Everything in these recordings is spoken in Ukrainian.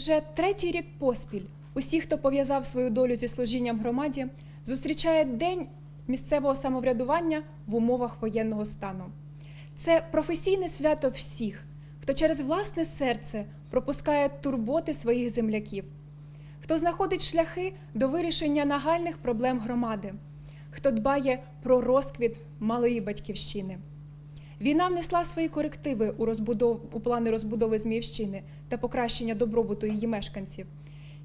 Вже третій рік поспіль усі, хто пов'язав свою долю зі служінням громаді, зустрічає День місцевого самоврядування в умовах воєнного стану. Це професійне свято всіх, хто через власне серце пропускає турботи своїх земляків, хто знаходить шляхи до вирішення нагальних проблем громади, хто дбає про розквіт малої батьківщини. Війна внесла свої корективи у, розбудов... у плани розбудови Зміївщини та покращення добробуту її мешканців.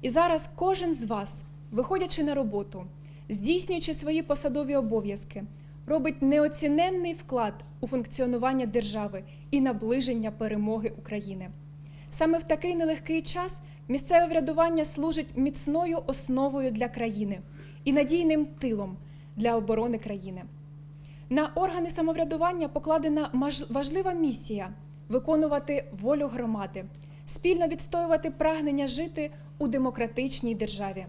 І зараз кожен з вас, виходячи на роботу, здійснюючи свої посадові обов'язки, робить неоціненний вклад у функціонування держави і наближення перемоги України. Саме в такий нелегкий час місцеве врядування служить міцною основою для країни і надійним тилом для оборони країни. На органи самоврядування покладена важлива місія виконувати волю громади, спільно відстоювати прагнення жити у демократичній державі.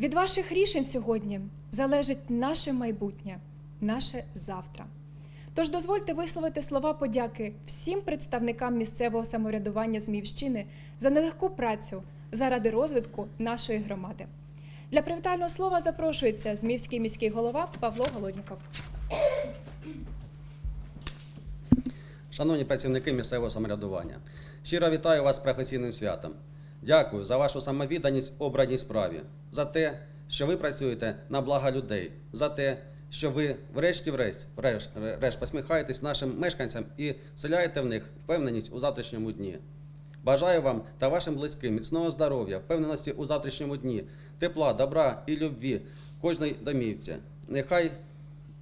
Від ваших рішень сьогодні залежить наше майбутнє, наше завтра. Тож дозвольте висловити слова подяки всім представникам місцевого самоврядування Зміївщини за нелегку працю заради розвитку нашої громади. Для привітального слова запрошується Зміївський міський голова Павло Голодніков. Шановні працівники місцевого самоврядування, щиро вітаю вас з професійним святом. Дякую за вашу самовідданість обраній справі, за те, що ви працюєте на благо людей, за те, що ви врешті-врешт врешт, врешт посміхаєтесь нашим мешканцям і вселяєте в них впевненість у завтрашньому дні. Бажаю вам та вашим близьким міцного здоров'я, впевненості у завтрашньому дні, тепла, добра і любві кожній домівці. Нехай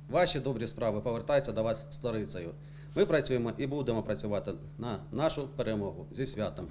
ваші добрі справи повертаються до вас сторицею. Ми працюємо і будемо працювати на нашу перемогу зі святом.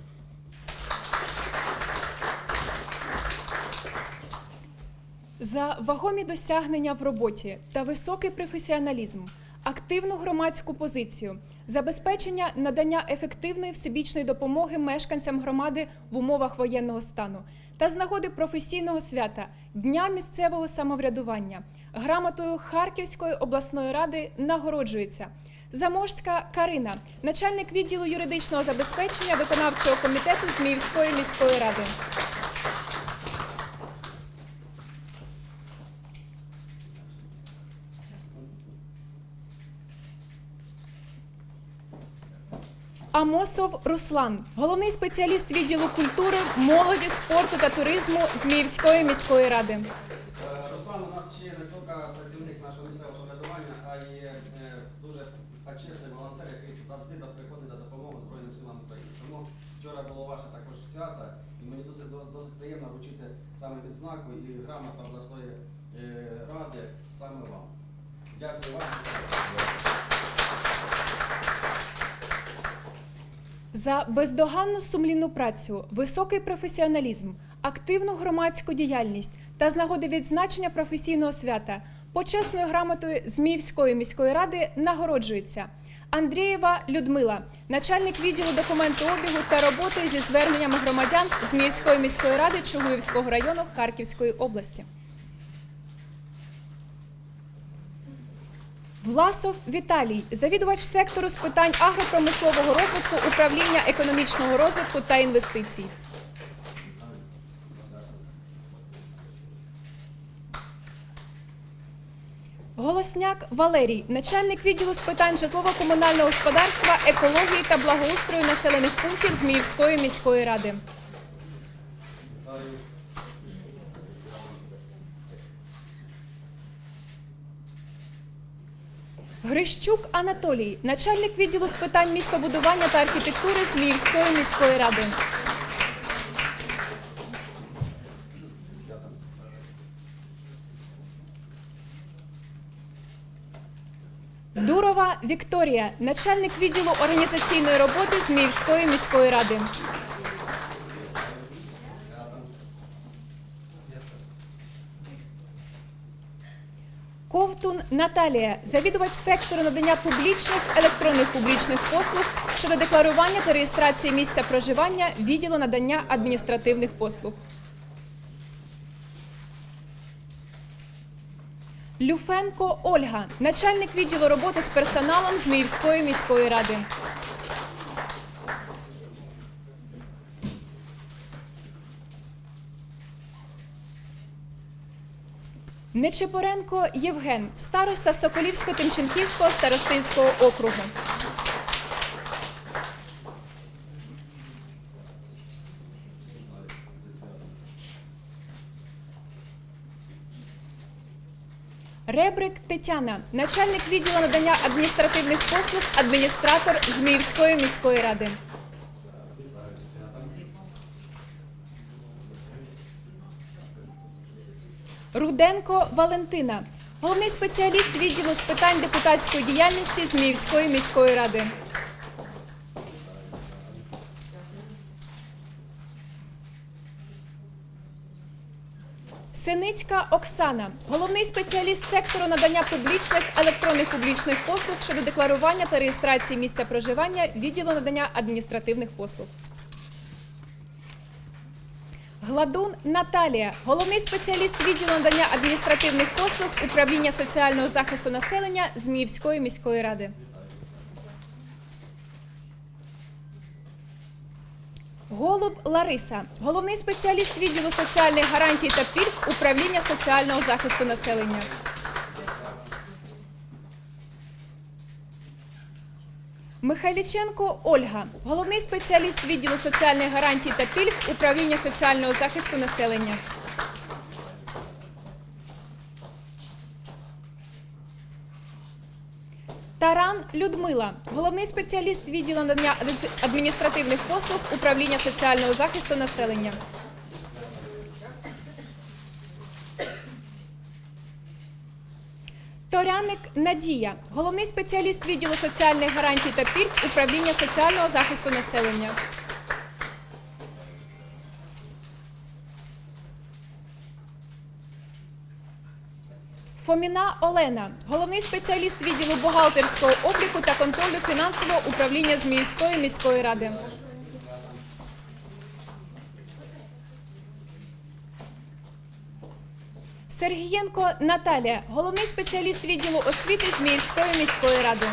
За вагомі досягнення в роботі та високий професіоналізм, активну громадську позицію, забезпечення надання ефективної всебічної допомоги мешканцям громади в умовах воєнного стану та з нагоди професійного свята Дня місцевого самоврядування грамотою Харківської обласної ради нагороджується. Заможська Карина, начальник відділу юридичного забезпечення виконавчого комітету Зміївської міської ради. Амосов Руслан, головний спеціаліст відділу культури, молоді, спорту та туризму Зміївської міської ради. Е, Руслан у нас ще не тільки працівник нашого місцевого самоврядування, а й е, дуже почесний волонтер, який завжди приходить на допомогу Збройним силам України. Тому вчора було ваше також свято, і мені досить, досить приємно вручити саме відзнаку і грамоту обласної е, ради саме вам. Дякую вам. За бездоганну сумлінну працю, високий професіоналізм, активну громадську діяльність та з нагоди відзначення професійного свята почесною грамотою Зміївської міської ради нагороджується Андрієва Людмила, начальник відділу документообігу та роботи зі зверненнями громадян Зміївської міської ради Чугуївського району Харківської області. Власов Віталій, завідувач сектору з питань агропромислового розвитку, управління економічного розвитку та інвестицій. Голосняк Валерій, начальник відділу з питань житлово-комунального господарства, екології та благоустрою населених пунктів Зміївської міської ради. Грищук Анатолій, начальник відділу з питань містобудування та архітектури Зміївської міської ради. Дурова Вікторія, начальник відділу організаційної роботи Зміївської міської ради. Ковтун Наталія, завідувач сектору надання публічних електронних публічних послуг щодо декларування та реєстрації місця проживання відділу надання адміністративних послуг. Люфенко Ольга, начальник відділу роботи з персоналом Зміївської міської ради. Нечипоренко Євген, староста Соколівсько-Тимченківського старостинського округу. Ребрик Тетяна, начальник відділу надання адміністративних послуг, адміністратор Зміївської міської ради. Руденко Валентина, головний спеціаліст відділу з питань депутатської діяльності Зміївської міської ради. Синицька Оксана, головний спеціаліст сектору надання публічних електронних публічних послуг щодо декларування та реєстрації місця проживання відділу надання адміністративних послуг. Гладун Наталія, головний спеціаліст відділу надання адміністративних послуг управління соціального захисту населення Зміївської міської ради. Голуб Лариса, головний спеціаліст відділу соціальних гарантій та пільг управління соціального захисту населення. Михайліченко Ольга, головний спеціаліст відділу соціальних гарантій та пільг управління соціального захисту населення. Таран Людмила, головний спеціаліст відділу надання адміністративних послуг управління соціального захисту населення. Торяник Надія, головний спеціаліст відділу соціальних гарантій та пільг управління соціального захисту населення. Фоміна Олена, головний спеціаліст відділу бухгалтерського обліку та контролю фінансового управління Зміївської міської ради. Сергієнко Наталія, головний спеціаліст відділу освіти Зміївської міської ради.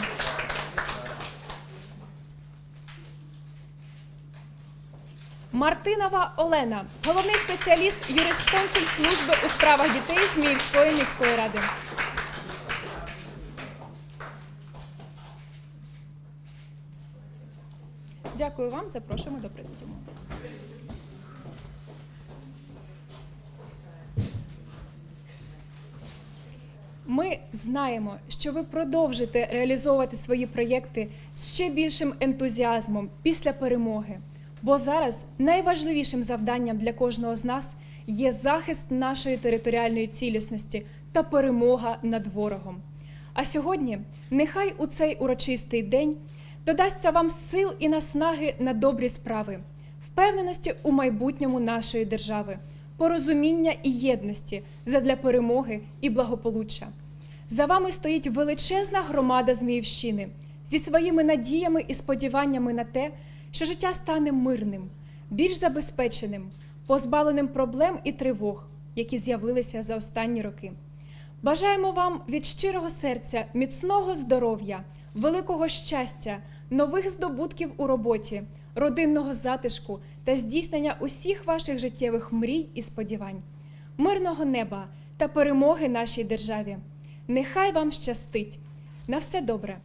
Мартинова Олена, головний спеціаліст юрисконсуль служби у справах дітей Зміївської міської ради. Дякую вам. Запрошуємо до президіуму. Ми знаємо, що ви продовжите реалізовувати свої проєкти з ще більшим ентузіазмом після перемоги. Бо зараз найважливішим завданням для кожного з нас є захист нашої територіальної цілісності та перемога над ворогом. А сьогодні нехай у цей урочистий день додасться вам сил і наснаги на добрі справи, впевненості у майбутньому нашої держави, порозуміння і єдності задля перемоги і благополуччя. За вами стоїть величезна громада Зміївщини зі своїми надіями і сподіваннями на те, що життя стане мирним, більш забезпеченим, позбавленим проблем і тривог, які з'явилися за останні роки. Бажаємо вам від щирого серця міцного здоров'я, великого щастя, нових здобутків у роботі, родинного затишку та здійснення усіх ваших життєвих мрій і сподівань, мирного неба та перемоги нашій державі. Нехай вам щастить! На все добре!